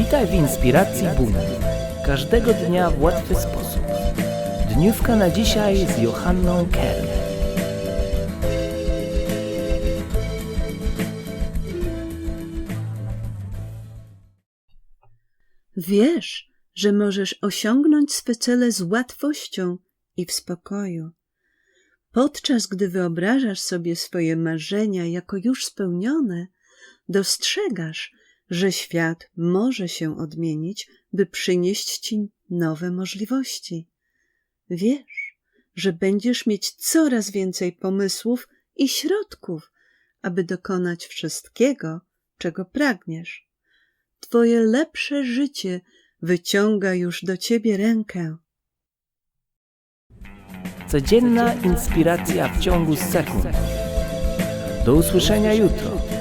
Witaj w inspiracji Buna. Każdego dnia w łatwy sposób. Dniówka na dzisiaj z Johanną Kern. Wiesz, że możesz osiągnąć swe cele z łatwością i w spokoju. Podczas gdy wyobrażasz sobie swoje marzenia jako już spełnione, dostrzegasz, że świat może się odmienić, by przynieść ci nowe możliwości. Wiesz, że będziesz mieć coraz więcej pomysłów i środków, aby dokonać wszystkiego, czego pragniesz. Twoje lepsze życie wyciąga już do ciebie rękę. Codzienna inspiracja w ciągu sekund. Do usłyszenia jutro.